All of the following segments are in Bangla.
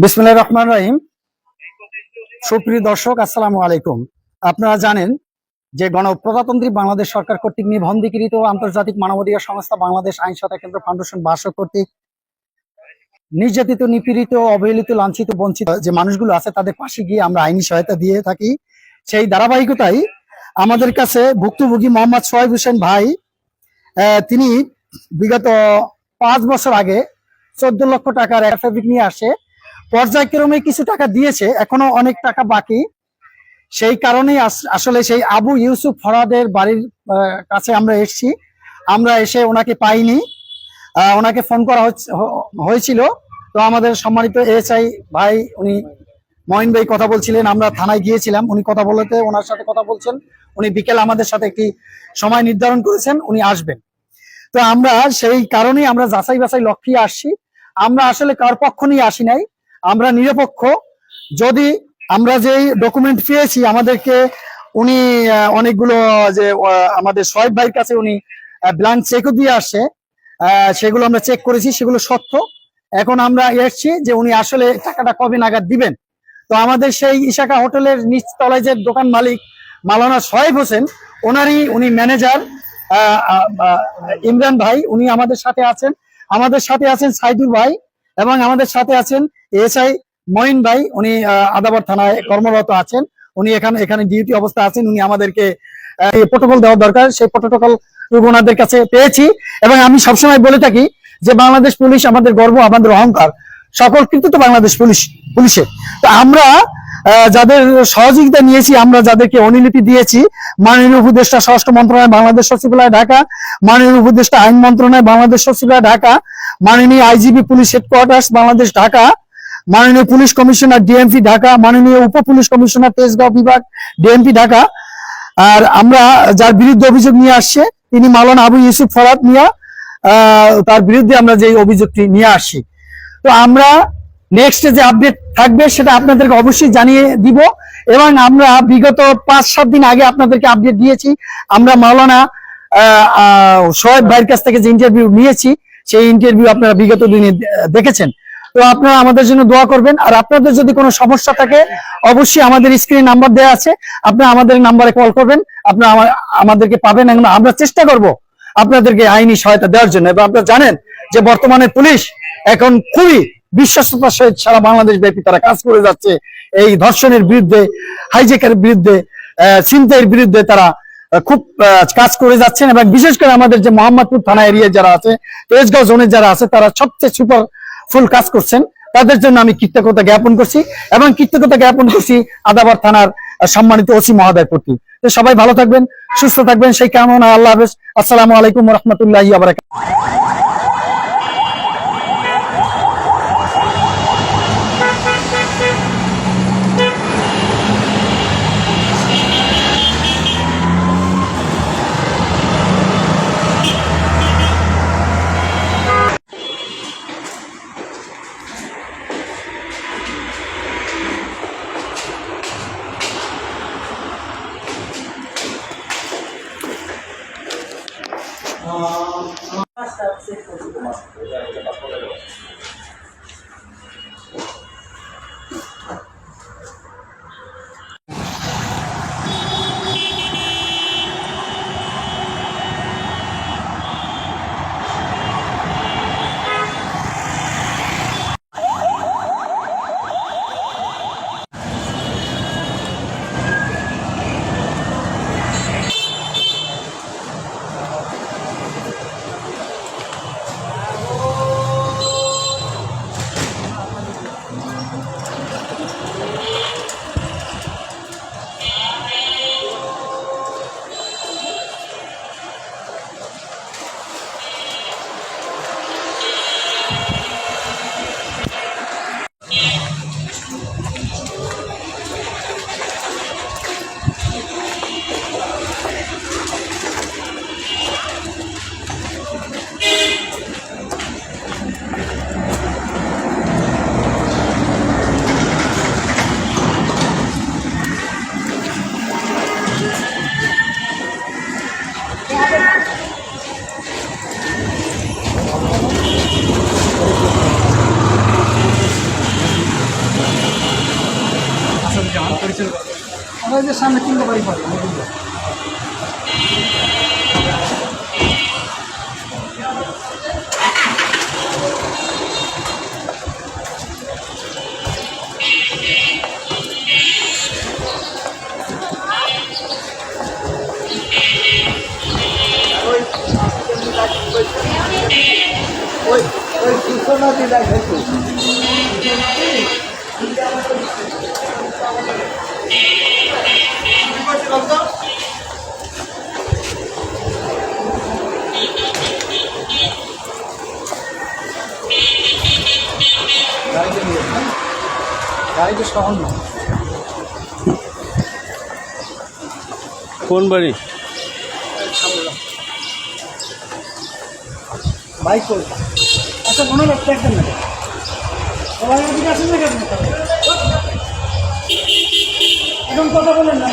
বিসমুল্লাহ রহমান রহিম। সুপ্রিয় দর্শক, আসসালামু আলাইকুম। আপনারা জানেন যে গণপ্রজাতন্ত্রী বাংলাদেশ সরকার কর্তৃক নিবন্ধীকৃত আন্তর্জাতিক মানবাধিকার সংস্থা বাংলাদেশ আইন সহায়তা কেন্দ্র ফাউন্ডেশন বাসক কর্তৃক নির্যাতিত, নিপীড়িত, অবহেলিত, লাঞ্ছিত, বঞ্চিত যে মানুষগুলো আছে তাদের পাশে গিয়ে আমরা আইনি সহায়তা দিয়ে থাকি। সেই ধারাবাহিকতায় আমাদের কাছে ভুক্তভোগী মোহাম্মদ সোহেব হোসেন ভাই তিনি বিগত পাঁচ বছর আগে চোদ্দ লক্ষ টাকার অ্যাফিডেভিট নিয়ে আসে। পর্যায়ক্রমে কিছু টাকা দিয়েছে, এখনও অনেক টাকা বাকি। সেই কারণেই আস- আসলে সেই আবু ইউসুফ ফরাদের বাড়ির কাছে আমরা এসেছি। আমরা এসে ওনাকে পাইনি। ওনাকে ফোন করা হয়েছিল। তো আমাদের সম্মানিত এসআই ভাই, উনি মহিন ভাই কথা বলছিলেন, আমরা থানায় গিয়েছিলাম। উনি কথা বলতে, ওনার সাথে কথা বলছেন। উনি বিকেল আমাদের সাথে একটি সময় নির্ধারণ করেছেন, উনি আসবেন। তো আমরা সেই কারণেই আমরা যাচাই বাছাই লক্ষ্যে আসছি। আমরা আসলে কার পক্ষ নিয়ে আসি নাই। আমরা নিরপেক্ষ। যদি আমরা যেই ডকুমেন্ট পেয়েছি আমাদেরকে, উনি অনেকগুলো যে আমাদের সোহেব ভাইয়ের কাছে উনি ব্ল্যাঙ্ক চেকও দিয়ে আসে। সেগুলো আমরা চেক করেছি, সেগুলো সত্য। এখন আমরা এসছি যে উনি আসলে টাকাটা কবে নাগাদ দিবেন। তো আমাদের সেই ইশাকা হোটেলের নিচতলায় যে দোকান মালিক, মালানা সোহেব হোসেন, ওনারই উনি ম্যানেজার ইমরান ভাই, উনি আমাদের সাথে আছেন। আমাদের সাথে আছেন সাইদুল ভাই। এবং আমাদের সাথে আছেন এসআই মঈন ভাই উনি আদাবর থানায় কর্মরত আছেন। উনি এখানে এখানে ডিউটি অবস্থা আছেন উনি আমাদেরকে প্রোটোকল দেওয়া দরকার। সেই প্রোটোকল ওনাদের কাছে পেয়েছি। এবং আমি সবসময় বলে থাকি যে বাংলাদেশ পুলিশ আমাদের গর্ব আমাদের অহংকার। সকল কৃতিত্ব বাংলাদেশ পুলিশ পুলিশের। তো আমরা যাদের সহযোগিতা নিয়েছি, আমরা যাদেরকে অনুলিপি দিয়েছি, মাননীয় উপদেষ্টা স্বরাষ্ট্র মন্ত্রণালয়, বাংলাদেশ সচিবালয়, ঢাকা, মাননীয় উপদেষ্টা আইন মন্ত্রণালয়, বাংলাদেশ সচিবালয়, ঢাকা, মাননীয় IGP police headquarters, Bangladesh, Dhaka, মাননীয় পুলিশ কমিশনার ডিএমপি, ঢাকা, মাননীয় উপ পুলিশ কমিশনার তেজগাঁও বিভাগ, ডিএমপি, ঢাকা। আর আমরা যার বিরুদ্ধে অভিযোগ নিয়ে আসছে, তিনি মালন আবু ইউসুফ ফরাদ মিয়া তার বিরুদ্ধে আমরা যে অভিযোগটি নিয়ে আসছি। তো আমরা নেক্সট যে আপডেট থাকবে সেটা আপনাদেরকে অবশ্যই জানিয়ে দিব এবং আমরা বিগত পাঁচ, সাত দিন আগে আপনাদেরকে আপডেট দিয়েছি। আমরা মাওলানা সোহেব ভাইয়ের কাছ থেকে যে ইন্টারভিউ নিয়েছি, সেই ইন্টারভিউ আপনারা বিগত দিনে দেখেছেন। তো আপনারা আমাদের জন্য দোয়া করবেন। আর আপনাদের যদি কোনো সমস্যা থাকে, অবশ্যই আমাদের স্ক্রিনে নাম্বার দেওয়া আছে। আপনারা আমাদের নাম্বারে কল করবেন। আপনারা আমা- আমাদেরকে পাবেন। এবং আমরা চেষ্টা করব আপনাদেরকে আইনি সহায়তা দেওয়ার জন্য। এবং আপনারা জানেন যে বর্তমানে পুলিশ এখন খুবই বিশ্বস্ততার সহিত সারা বাংলাদেশ ব্যাপী তারা কাজ করে যাচ্ছে। এই ধর্ষণের বিরুদ্ধে হাইজেকের বিরুদ্ধে ছিনতাইয়ের বিরুদ্ধে তারা খুব কাজ করে যাচ্ছেন এবং বিশেষ করে আমাদের যে মোহাম্মদপুর থানা এরিয়ায় যারা আছে, তেজগাঁও জোনে যারা আছে, তারা সবচেয়ে সুপার ফুল কাজ করছেন। তাদের জন্য আমি কৃতজ্ঞতা জ্ঞাপন করছি এবং কৃতজ্ঞতা জ্ঞাপন করছি আদাবার থানার সম্মানিত ওসি মহোদয় প্রতি। তো সবাই ভালো থাকবেন, সুস্থ থাকবেন, সেই কামনা আল্লাহ হাফেজ। আসসালামু আলাইকুম রহমতুল্লাহ আবার বাড়ি পাবো গাড়িতে নিয়ে যান। গাড়িতে শহর কোন বাড়ি? বাইক আচ্ছা মনে রাখতে একদম না। সবাই আসেন না কেন? এখন কথা বলেন না।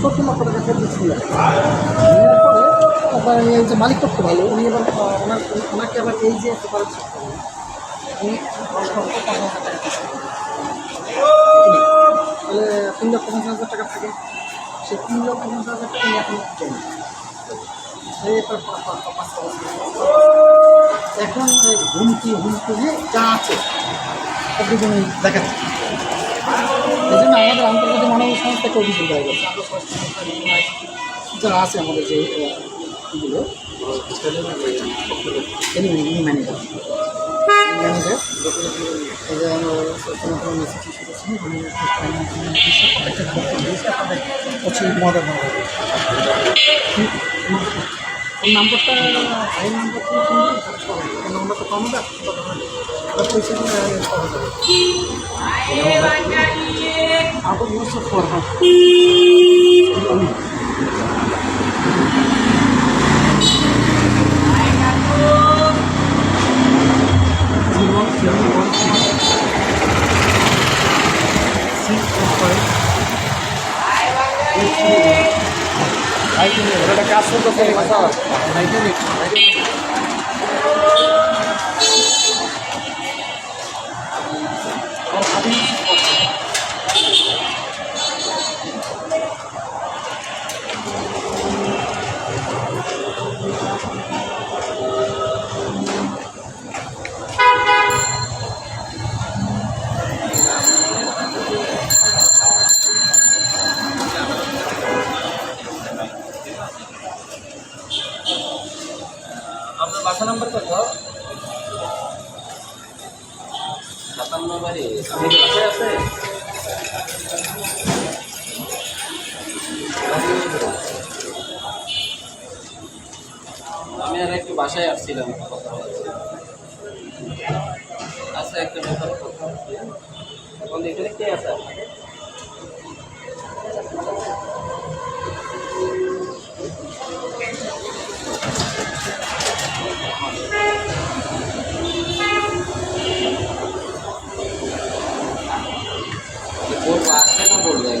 চোদ্দ লক্ষ টাকা ফেরত ছিল আপনার এই যে মালিক খুব ভালো উনি এবার ওনার ওনাকে আবার এই যে সেপারেট উনি দশ লক্ষ পঞ্চাশ হাজার টাকা তাহলে তিন লক্ষ পঞ্চাশ হাজার টাকা থাকে সে তিন লক্ষ পঞ্চাশ হাজার টাকা নিয়ে এখন হুমকি হুমকি হ্যাঁ যা আছে আমি দেখাচ্ছি এই জন্য আমাদের আন্তর্জাতিক মানব সংস্থাকে অভিযোগ দেওয়া গেছে আমরা স্বাস্থ্য সংস্থা বিভিন্ন ICT যা আছে আমাদের যে ম্যানেজার ম্যানেজার আমরা কোনো কোনো মেসেজ ইস্যু করছি উনি প্রত্যেকটা ডক্টর লিস্টটা পাবে হচ্ছে মডার ওর নাম্বারটা এই নাম্বারটা ওর নাম্বারটা কম হবে পয়সা আবু ইউসুফ ফরহাদ উনি জীবন ওটা কাজ করতে আর একটু বাসায় আসছিলাম কথা আচ্ছা একটা ব্যাপার কথা। এখন এখানে কে আছে আপনাদের? বলব আসতে না বলব এক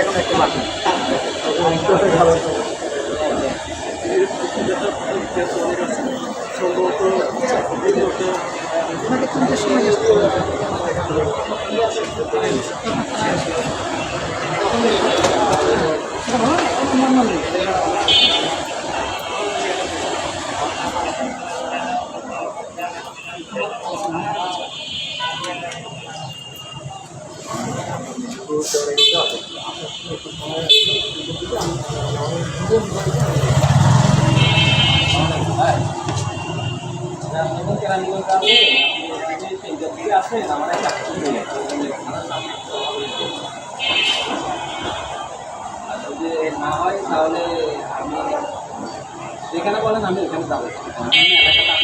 এখন একটা বাকি ভালো ওনাকে তিনটের সময় আসতে হবে। সেটা ভালো না? আমার মন নেই। এখন কেরানীগঞ্জ যাবে যদি আসেন আমার একটা আর যদি না হয় তাহলে আমি যেখানে বলেন আমি ওখানে যাব এলাকাটা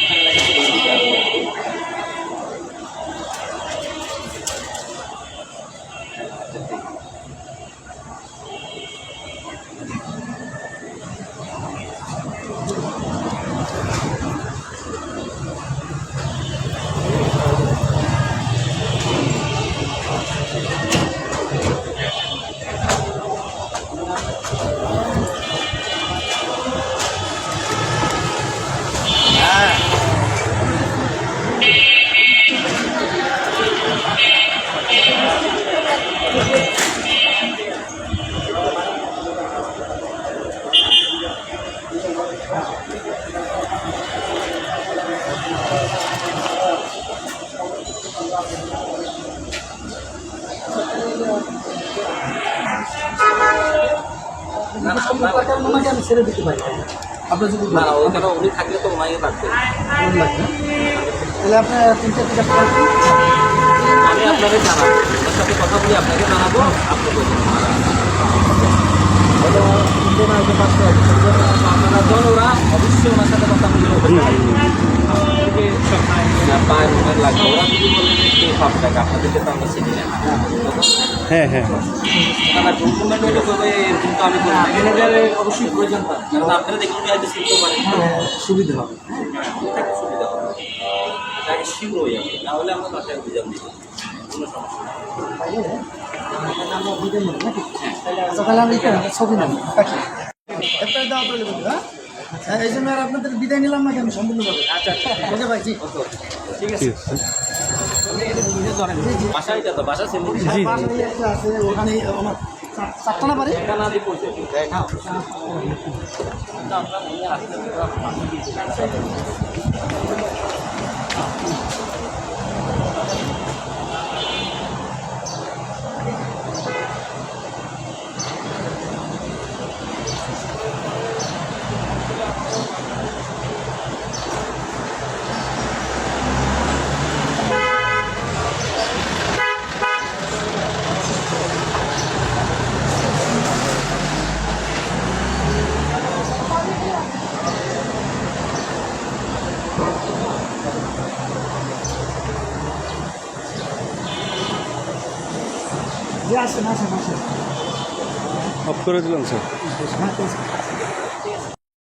ছেড়ে দিতে পারি আপনার যদি না ওইখানে উনি থাকলে তো ওনাই রাখবে। ভালো তাহলে আপনার তিন চার পাবেন আমি আপনাকে জানাব সাথে কথা বলে আপনাকে জানাব আপনি বলবেন। আপনারা জন ওরা অবশ্যই ওনার সাথে কথা বলে পায়ের রুমের লাগবে ওরা যদি বলে যে কে সব টাকা আপনাদেরকে তো আমরা চিনি না। হ্যাঁ হ্যাঁ। না করবে এরকম তো আমি করি না। ম্যানেজারের অবশ্যই প্রয়োজন হয় কারণ আপনারা দেখুন হয়তো শিখতে পারেন সুবিধা হবে। হ্যাঁ সুবিধা হবে। তাকে শীঘ্র হয়ে যাবে। না হলে আমরা বাসায় বুঝাম দিব। কোনো সমস্যা নেই। আচ্ছা আমি ছবি নেব কাটি একটা দাও আপনাদের বন্ধু হ্যাঁ হ্যাঁ, এই জন্য আর আপনাদের বিদায় নিলাম না কেন সম্পূর্ণভাবে। আচ্ছা ওকে ভাই জি ঠিক আছে। ওখানে আমার চারটা না পারে আসেন আসেন আসেন অফ করে দিলাম স্যার